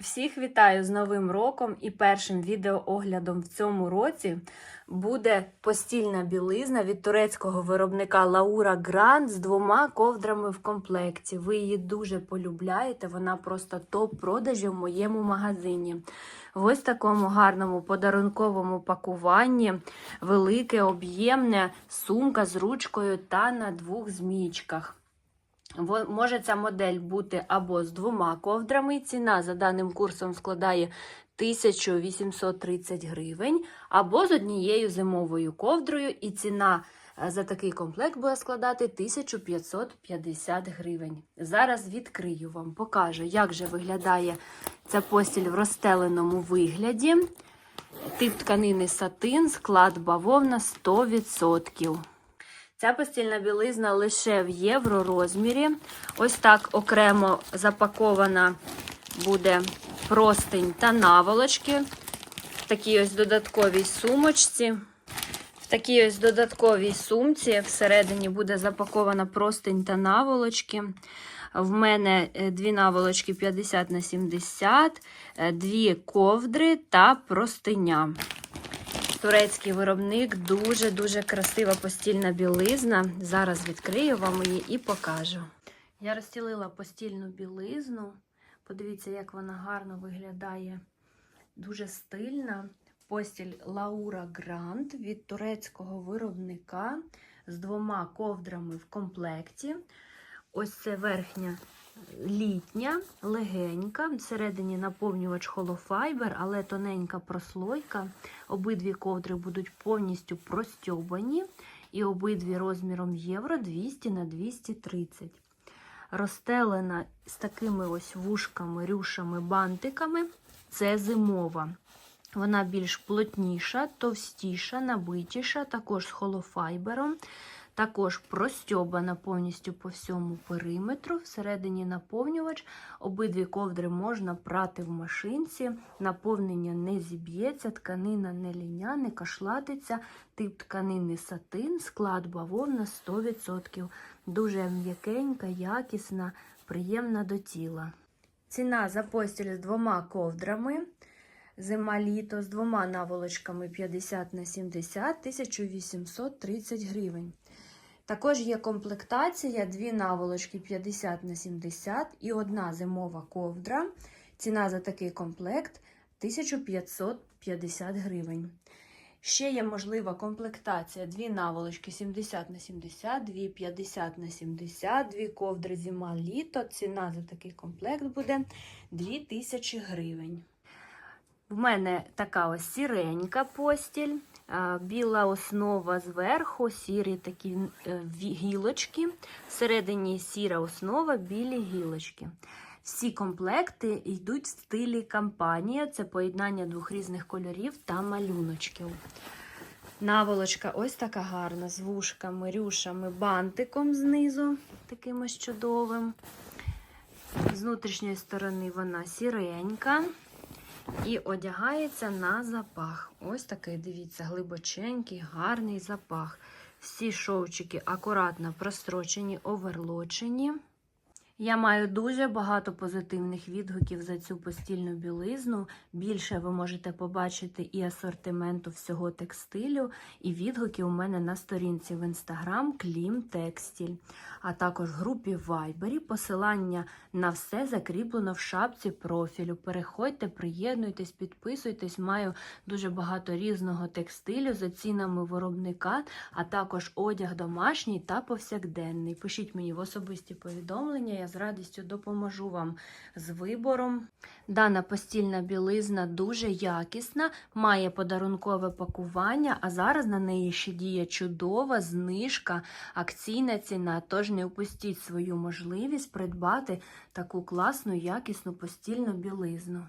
Всіх вітаю з Новим роком і першим відеооглядом в цьому році буде постільна білизна від турецького виробника Лаура Гранд з двома ковдрами в комплекті. Ви її дуже полюбляєте, вона просто топ-продажі в моєму магазині. В ось такому гарному подарунковому пакуванні, велике, об'ємне сумка з ручкою та на двох змійчках. Може ця модель бути або з двома ковдрами. Ціна за даним курсом складає 1830 гривень, або з однією зимовою ковдрою, і ціна е, за такий комплект буде складати 1550 гривень. Зараз відкрию вам, покажу, як же виглядає ця постіль в розстеленому вигляді. Тип тканини сатин, склад бавовна 100%. Ця постільна білизна лише в євро розмірі. Ось так окремо запакована буде простинь та наволочки. В такій ось додатковій сумочці. В такій ось додатковій сумці всередині буде запакована простинь та наволочки. В мене е, дві наволочки 50 на 70, е, дві ковдри та простиня. Турецький виробник, дуже-дуже красива постільна білизна. Зараз відкрию вам її і покажу. Я розстілила постільну білизну. Подивіться, як вона гарно виглядає. Дуже стильна. Постіль Лаура Грант від турецького виробника з двома ковдрами в комплекті. Ось це верхня літня, легенька. Всередині наповнювач холофайбер, але тоненька прослойка. Обидві ковдри будуть повністю простьобані. І обидві розміром євро 200 на 230. Розстелена з такими ось вушками, рюшами, бантиками. Це зимова. Вона більш плотніша, товстіша, набитіша, також з холофайбером. Також простьобана повністю по всьому периметру. Всередині наповнювач. Обидві ковдри можна прати в машинці. Наповнення не зіб'ється, тканина не ліня, не кашлатиться. Тип тканини сатин, склад бавовна 100%. Дуже м'якенька, якісна, приємна до тіла. Ціна за постіль з двома ковдрами. Зима-літо з двома наволочками 50 на 70 1830 гривень. Також є комплектація, дві наволочки 50 на 70 і одна зимова ковдра. Ціна за такий комплект 1550 гривень. Ще є можлива комплектація: дві наволочки 70 на 70, дві 50 на 70, дві ковдри зима-літо. Ціна за такий комплект буде 2000 гривень. В мене така ось сіренька постіль, біла основа зверху, сірі такі е, гілочки. Всередині сіра основа, білі гілочки. Всі комплекти йдуть в стилі кампанія. Це поєднання двох різних кольорів та малюночків. Наволочка ось така гарна, з вушками, рюшами, бантиком знизу, таким ось чудовим. З внутрішньої сторони вона сіренька. І одягається на запах. Ось такий, дивіться, глибоченький, гарний запах. Всі шовчики акуратно прострочені, оверлочені. Я маю дуже багато позитивних відгуків за цю постільну білизну. Більше ви можете побачити і асортименту всього текстилю, і відгуки у мене на сторінці в інстаграм Клім Текстіль, а також в групі Вайбері. Посилання на все закріплено в шапці профілю. Переходьте, приєднуйтесь, підписуйтесь. Маю дуже багато різного текстилю за цінами виробника, а також одяг домашній та повсякденний. Пишіть мені в особисті повідомлення, з радістю допоможу вам з вибором. Дана постільна білизна дуже якісна, має подарункове пакування, а зараз на неї ще діє чудова знижка, акційна ціна. Тож не упустіть свою можливість придбати таку класну якісну постільну білизну.